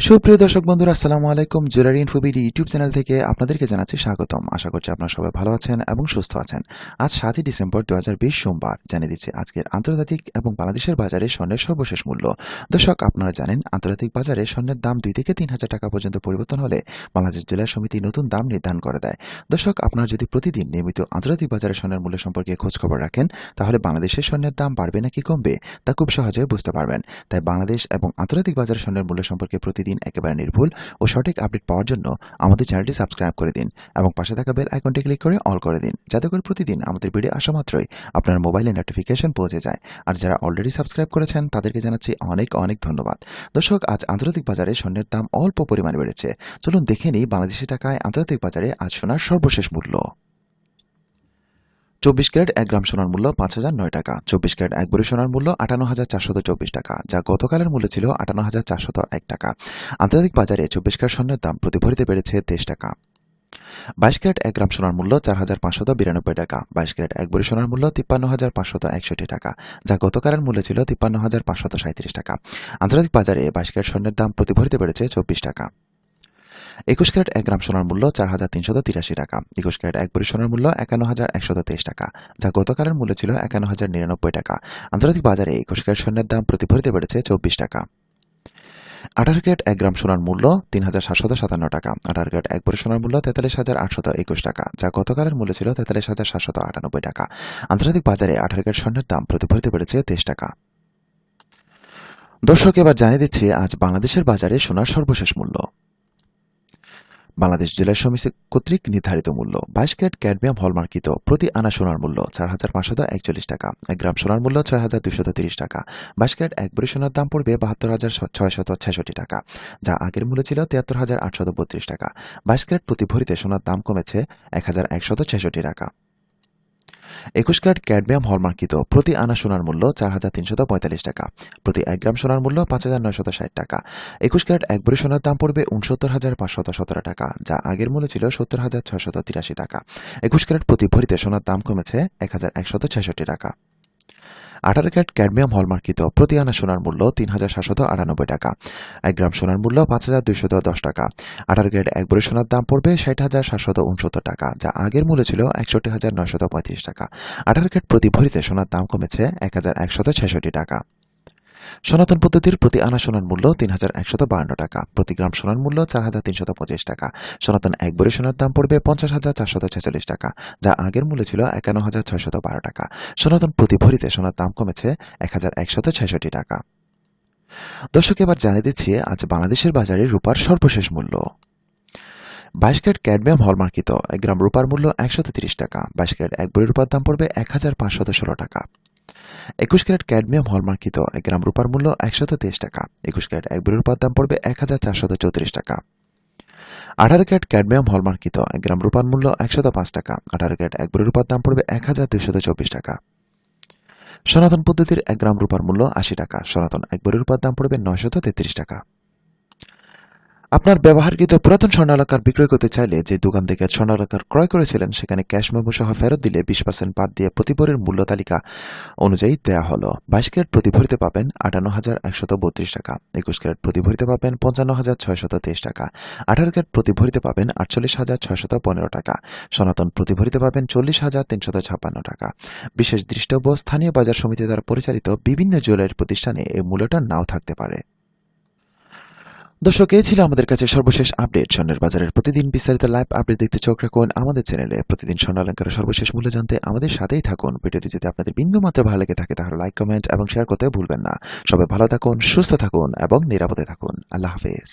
সুপ্রিয় দর্শক বন্ধুরা, আসসালামু আলাইকুম। জুয়েলারি ইনফোবিডি ইউটিউব চ্যানেল থেকে আপনাদেরকে জানাচ্ছি স্বাগতম। আশা করছি আপনারা সবাই ভালো আছেন এবং সুস্থ আছেন। আজ সাতই ডিসেম্বর দু সোমবার। জানিয়ে দিচ্ছি, আজকের আন্তর্জাতিক এবং বাংলাদেশের বাজারে স্বর্ণের সর্বশেষ মূল্য। দর্শক, আপনারা জানেন, আন্তর্জাতিক বাজারে স্বর্ণের দাম দুই থেকে তিন হাজার টাকা পর্যন্ত পরিবর্তন হলে বাংলাদেশ জেলা সমিতি নতুন দাম নির্ধারণ করে দেয়। দর্শক, আপনারা যদি প্রতিদিন নিয়মিত আন্তর্জাতিক বাজারে স্বর্ণের মূল্য সম্পর্কে খোঁজ খবর রাখেন, তাহলে বাংলাদেশের স্বর্ণের দাম বাড়বে নাকি কমবে তা খুব সহজে বুঝতে পারবেন। তাই বাংলাদেশ এবং আন্তর্জাতিক বাজারে স্বর্ণের মূল্য সম্পর্কে প্রতিদিন একেবারে নির্ভুল ও সঠিক আপডেট পাওয়ার জন্য আমাদের চ্যানেলটি সাবস্ক্রাইব করে দিন এবং পাশে থাকা বেল আইকনটি ক্লিক করে অল করে দিন যাতে করে প্রতিদিন আমাদের ভিডিও আসা মাত্রই আপনার মোবাইলে নোটিফিকেশন পৌঁছে যায়। আর যারা অলরেডি সাবস্ক্রাইব করেছেন, তাদেরকে জানাচ্ছি অনেক অনেক ধন্যবাদ। দর্শক, আজ আন্তর্জাতিক বাজারে স্বর্ণের দাম অল্প পরিমাণে বেড়েছে। চলুন দেখে নিই বাংলাদেশি টাকায় আন্তর্জাতিক বাজারে আজ সোনার সর্বশেষ মূল্য। চব্বিশ ক্যারেট এক গ্রাম সোনার মূল্য পাঁচ হাজার নয় টাকা। চব্বিশ ক্যারেট এক বড়ি সোনার মূল্য আটান্ন হাজার চারশত চব্বিশ টাকা, যা গতকালের মূল্য ছিল আটান্ন হাজার চারশত এক টাকা। আন্তর্জাতিক বাজারে চব্বিশ ক্যারেট স্বর্ণের দাম প্রতি ভরিতে বেড়েছে তেইশ টাকা। বাইশ ক্যারেট এক গ্রাম সোনার মূল্য চার হাজার পাঁচশত বিরানব্বই টাকা, বাইশ ক্যারেট এক বড়ি সোনার মূল্য তিপ্পান্ন হাজার পাঁচশত একষট্টি টাকা, যা গতকালের মূল্য ছিল তিপ্পান্ন হাজার পাঁচশত সাঁত্রিশ টাকা। আন্তর্জাতিক বাজারে বাইশ ক্যারেট স্বর্ণের দাম প্রতি ভরিতে বেড়েছে চব্বিশ টাকা। একুশ ক্যারেট এক গ্রাম সোনার মূল্য চার হাজার তিনশত তিরাশি টাকা। একুশ ক্যারেট এক বড়ি সোনার মূল্য একান্ন হাজার একশত তেইশ টাকা, যা গতকালের মূল্য ছিল একান্ন হাজার নিরানব্বই টাকা। আন্তর্জাতিক বাজারে একুশ ক্যারেট স্বর্ণের দাম প্রতি ভরিতে বেড়েছে চব্বিশ টাকা। আঠারো ক্যারেট এক গ্রাম সোনার মূল্য তিন হাজার সাতশত সাতান্ন টাকা, আঠারো ক্যারেট এক বড়ি সোনার মূল্য তেতাল্লিশ হাজার আটশত একুশ টাকা, যা গতকালের মূল্য ছিল তেতাল্লিশ হাজার সাতশত আটানব্বই টাকা। আন্তর্জাতিক বাজারে আঠারো ক্যারেট স্বর্ণের দাম প্রতি ভরিতে বেড়েছে তেইশ টাকা। দর্শক, এবার জানিয়ে দিচ্ছি, আজ বাংলাদেশের বাজারে সোনার সর্বশেষ মূল্য। বাংলাদেশ জেলা সমিতি কর্তৃক নির্ধারিত মূল্য। বাইশ ক্যারেট ক্যাডমিয়াম হলমার্কিত প্রতি আনা সোনার মূল্য চার হাজার পাঁচশত একচল্লিশ টাকা। এক গ্রাম সোনার মূল্য ছয় হাজার দুশত তিরিশ টাকা। বাইশ ক্যারেট এক বড়ি সোনার দাম পড়বে বাহাত্তর হাজার ছয়শত ছেষট্টি টাকা, যা আগের মূল্য ছিল তিয়াত্তর হাজার আটশত বত্রিশ টাকা। বাইশ ক্যারেট প্রতি ভরিতে সোনার দাম কমেছে এক হাজার একশত ছেষট্টি টাকা। একুশ ক্যারেট ক্যাডমিয়াম হলমার্কিত, প্রতি আনা সোনার মূল্য চার হাজার তিনশত পঁয়তাল্লিশ টাকা, প্রতি এক গ্রাম সোনার মূল্য পাঁচ হাজার নয়শত ষাট টাকা। একুশ ক্যারেট এক বড়ি সোনার দাম পড়বে উনসত্তর হাজার পাঁচশত সতেরো টাকা, যা আগের মূল্য ছিল সত্তর হাজার ছয়শত তিরাশি টাকা। একুশ ক্যারেট প্রতি ভরিতে সোনার দাম কমেছে এক হাজার একশত ছেষট্টি টাকা। আঠারো ক্যারেট ক্যাডমিয়াম হলমার্কিত প্রতি আনা সোনার মূল্য তিন হাজার সাতশত আটানব্বই টাকা। এক গ্রাম সোনার মূল্য পাঁচ হাজার দুইশত দশ টাকা। আঠারো ক্যারেট এক বড়ি সোনার দাম পড়বে ষাট হাজার সাতশত উনসত্তর টাকা, যা আগের মূল্য ছিল একষট্টি হাজার নয়শত পঁয়ত্রিশ টাকা। আঠারো ক্যারেট প্রতি ভরিতে সোনার দাম কমেছে এক হাজার একশত ছেষট্টি টাকা। সনাতন পদ্ধতির প্রতি আনা সোনার মূল্য তিন হাজার একশত বান্ন টাকা। প্রতি গ্রাম সোনার মূল্য চার হাজার তিনশত পঁচিশ টাকা। সনাতন এক বড়ি সোনার দাম পড়বে পঞ্চাশ হাজার চারশত ছেচল্লিশ টাকা, যা আগের মূল্য ছিল একান্ন হাজার ছয়শত বারো টাকা। সনাতন প্রতি ভরিতে সোনার দাম কমেছে এক হাজার একশত ছেষট্টি টাকা। দর্শক, এবার জানিয়ে দিচ্ছি, আজ বাংলাদেশের বাজারে রূপার সর্বশেষ মূল্য। বাইশ ক্যারেট ক্যাডমিয়াম হলমার্কিত, এক গ্রাম রূপার মূল্য তিরিশ টাকা। বাইশ ক্যারেট এক বড়ি রূপার দাম পড়বে এক হাজার পাঁচশত ষোলো টাকা। একুশ ক্যারেট ক্যাডমিয়াম হলমার্কিত এক গ্রাম রূপার মূল্য একশত তেইশ টাকা। একুশ ক্যারেট এক বড়ি রূপার দাম পড়বে এক হাজার চারশত চৌত্রিশ টাকা। আঠারো ক্যারেট ক্যাডমিয়াম হলমার্কিত এক গ্রাম রূপার মূল্য একশত পাঁচ টাকা। আঠারো ক্যারেট এক বড়ি রূপার দাম পড়বে এক হাজার দুইশত চব্বিশ টাকা। সনাতন পদ্ধতির এক গ্রাম রূপার মূল্য আশি টাকা। সনাতন এক বড়ি রূপার দাম পড়বে নয়শত তেত্রিশ টাকা। আপনার ব্যবহারকৃত পুরাতন স্বর্ণালঙ্কার বিক্রয় করতে চাইলে যে দোকান থেকে স্বর্ণালঙ্কার ক্রয় করেছিলেন, সেখানে ক্যাশ মেমো সহ ফেরত দিলে বিশ পার্সেন্ট পার দিয়ে প্রতিভরের মূল্য তালিকা অনুযায়ী দেয়া হলো। বাইশ ক্যারেট প্রতিভরিতে পাবেন আটান্ন হাজার একশত বত্রিশ টাকা, একুশ ক্যারেট প্রতিভরিতে পাবেন পঞ্চান্ন হাজার ছয়শত তেইশ টাকা, আঠারো ক্যারেট প্রতিভরিতে পাবেন আটচল্লিশ হাজার ছয়শত পনেরো টাকা, সনাতন প্রতিভরিতে পাবেন চল্লিশ হাজার তিনশত ছাপ্পান্ন টাকা। বিশেষ দৃষ্টব্য স্থানীয় বাজার সমিতি দ্বারা পরিচালিত বিভিন্ন জুয়েলারি প্রতিষ্ঠানে এই মূল্যটা নাও থাকতে পারে। দর্শক এই ছিল আমাদের কাছে সর্বশেষ আপডেট। স্বর্ণের বাজারের প্রতিদিন বিস্তারিত লাইভ আপডেট দেখতে চোখ রাখুন আমাদের চ্যানেলে। প্রতিদিন স্বর্ণ অলঙ্কার সর্বশেষ মূল্য জানতে আমাদের সাথেই থাকুন। ভিডিওটি যদি আপনাদের বিন্দু মাত্র ভালো লেগে থাকে, তাহলে লাইক কমেন্ট এবং শেয়ার করতে ভুলবেন না। সবাই ভালো থাকুন, সুস্থ থাকুন এবং নিরাপদে থাকুন। আল্লাহ হাফেজ।